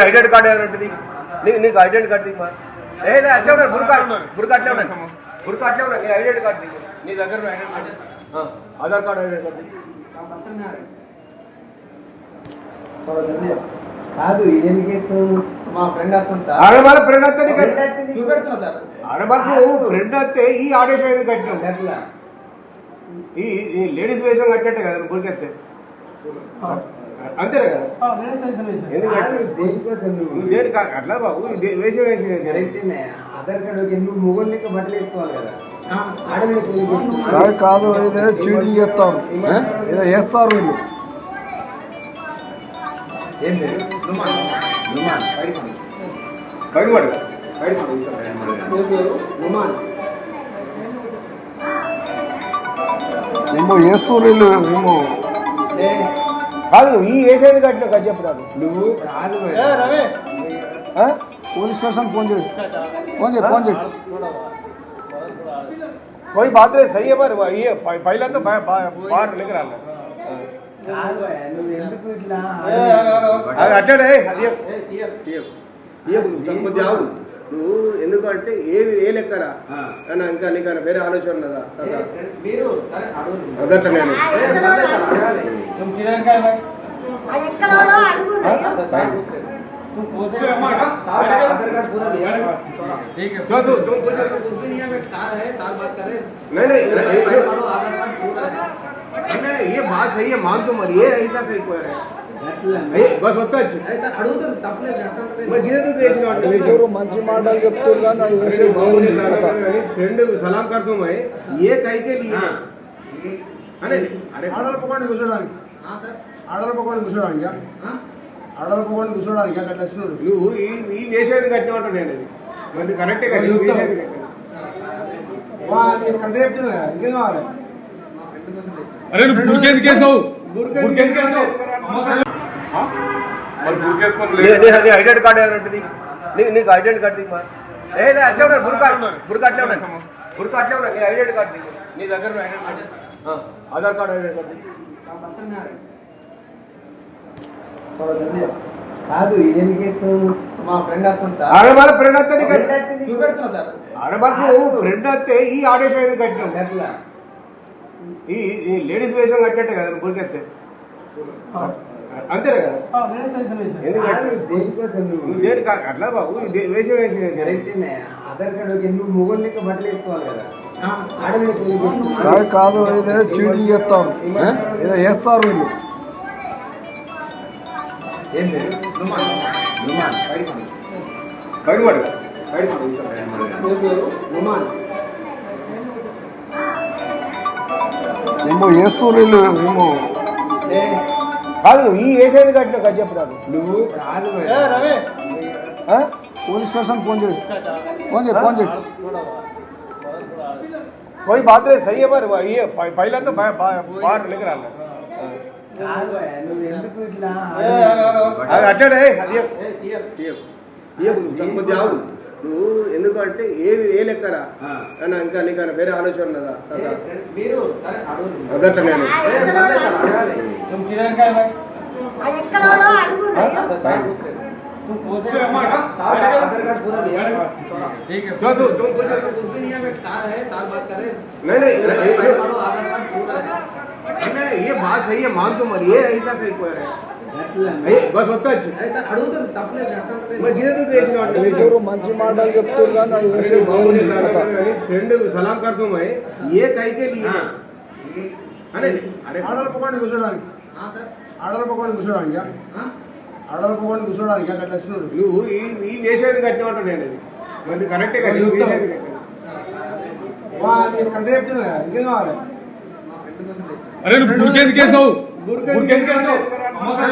ఐడెంటి card ఏమైనా ఉంటుంది? నీ నీకు ఐడెంటి కార్డు దిగు ఏ లే అట్లే ఉన్నాడు బుర్కా బుర్కా అట్లే ఉన్నాడు బుర్కా అట్లే ఉన్నాడు నీ ఐడెంటి కార్డు దిగు నీ దగ్గర identity card Aadhaar card identity card. కాదు మా ఫ్రెండ్ వస్తాం సార్. ఆడవాళ్ళ ఫ్రెండ్ వస్తే నీకు చూపెడుతున్నా సార్. ఆడవాళ్ళకు ఫ్రెండ్ వస్తే ఈ ఆడేషన్ అట్లా. ఈ ఈ లేడీస్ వేషం కట్టినట్టే కదా బురికెత్తే అంతేనే కదా ఎందుకు కాదు, కట్టినావు? దేనికోసం నువ్వు నువ్వు దేని కా- అట్లా బాబు ఇది వేషం వేసి కరెక్టేనే ఆధార్ కార్డు ఒక ఎందుకు మొగోళ్ళు లెక్క బట్టలు వేసుకోవాలి కదా ఆడవాళ్ళకి ఎందుకు వేసుకోవాలి? కాదు కాదు ఇదే చీటింగ్ చేస్తారు ఇదే వేస్తారు వీళ్ళు ఏం పేరు? రుమాన్ రుమాన్. బయటపడు ఏ పేరు? రుమాన్. ఏమో వేస్తారు వీళ్ళు ఏమో ఏ, కాదు ఈ వేసేది కట్టినావు కదా చెప్పు నాకు నువ్వు కాదు మరి. ఆ? పోలీస్ స్టేషన్ ఫోన్ చేయి ఫోన్ చేయి ఫోన్ చేయి कोई बात नहीं सही है पर वो ये पह- पहले तो बा- बा- बाहर लेकर आना కాదు భయ్యా, నువ్వు ఎందుకు ఇట్లా అది అట్టాడే అది ఏ, తీయ- కొద్దిగా ఆగు నువ్వు ఎందుకంటే ఏది ఏ లెక్కరా ఆ. అన్న ఇంకా నీకు వేరే ఆలోచన ఉన్నదా ఏ, మీరు సరే అడుగుతుంది అదట్ట నేను ఎక్కడోడో అడుగు तुम पोसे साहब आधार कार्ड पूरा दिया ठीक है जो तू तुम कुछ दुनिया में सार है सार बात कर रहे नहीं नहीं नहीं, हैं आधार कार्ड पूरा है नहीं, ये बात सही है मान तो मर ये ऐसा कहीं कोई మంచి మాటలు సలాం కర్తమై ఏ కైకే ఆడల పొగండి కూర్చోడానికి. ఆడల పొగండి కూర్చోడానికి ఆడల పొగండి కూర్చోడానికి అక్కడ వచ్చినాడు. నువ్వు ఈ వేసేది కట్టినట్టు నేను అది. కరెక్టే కట్టి చెప్తున్నా ఇంకేం కావాలి? అరే నువ్వు గురికేందుకేసావు గురికేందుకేసావు నీ ఐడెంటి కార్డు ఏమైనా ఉంటుంది నీ నీకు ఐడెంటి కార్డు దిగు ఏ లే అట్లే ఉన్నాడు బుర్కా బుర్కా అట్లే ఉన్నాడు బుర్కా అట్లే ఉన్నాడు నీ ఐడెంటి కార్డు దిగు నీ దగ్గర identity card. Aadhaar card identity card దిగు. కాదు ఇదేందుకు వేసుకున్నావు మా ఫ్రెండ్ వస్తాం సార్. ఆడవాళ్ళ ఫ్రెండ్ వస్తే నీకు చూపెడుతున్నా సార్. ఆడవాళ్ళకు ఫ్రెండ్ వస్తే ఈ ఆడేషన్ ఎందుకు కట్టినావు? అట్లా ఈ ఈ లేడీస్ వేషం కట్టినట్టే కదా బురికెత్తే అంతేనే కదా? ఎందుకు కాదు, కట్టినావు? దేనికోసం నువ్వు నువ్వు దేని కా- అట్లా బాబు ఇది వేషం వేసి కరెక్టేనే ఆధార్ కార్డు ఒక ఎందుకు మొగోళ్ళు లెక్క బట్టలు వేసుకోవాలి కదా ఆడవాళ్ళకి ఎందుకు వేసుకోవాలి? కాదు కాదు ఇదే చీటింగ్ చేస్తారు ఇదే వేస్తారు వీళ్ళు ఏం పేరు? రుమాన్ రుమాన్. బయటపడు ఏ పేరు? రుమాన్. ఏమో వేస్తారు వీళ్ళు ఏమో ఏ, కాదు ఈ వేసేది కట్టినావు కదా చెప్పు నాకు నువ్వు కాదు మరి. ఆ? పోలీస్ స్టేషన్ ఫోన్ చేయి ఫోన్ చేయి ఫోన్ చేయి कोई बात नहीं सही है पर वो ये पह- पहले तो बा- बा- बाहर लेकर आना కాదు భయ్యా, నువ్వు ఎందుకు ఇట్లా అది అట్టాడే అది ఏ, తీయ- కొద్దిగా ఆగు నువ్వు ఎందుకంటే ఏది ఏ లెక్కరా ఆ. అన్న ఇంకా నీకు వేరే ఆలోచన ఉన్నదా ఏ, మీరు సరే అడుగుతుంది అదట్ట నేను ఎక్కడోడో అడుగు तुम पोसे साहब आधार कार्ड पूरा दिया ठीक है जो तू तुम कुछ दुनिया में सार है सार बात कर रहे हैं नहीं नहीं नहीं, आधार कार्ड पूरा है नहीं, ये बात सही है मान तो मर ये ऐसा कहीं कोई బస్ వచ్చి మంచి మాటలు చెప్తారు ఫ్రెండ్ సలాం కర్కం ఏ అరే ఆడల పకోండి కూర్చోడానికి. ఆడల పకోండి కూర్చోడానికి ఆడల పకోండి కూర్చోడానికి అక్కడ వచ్చినాడు. నువ్వు ఈ వేసేది కట్టినమాట నేను అది మరి కరెక్టే కదా వేసేది కరెక్ట్ చెప్తున్నా ఇంకేం కావాలి? అరే నువ్వు గురికెందుకు వేసావు?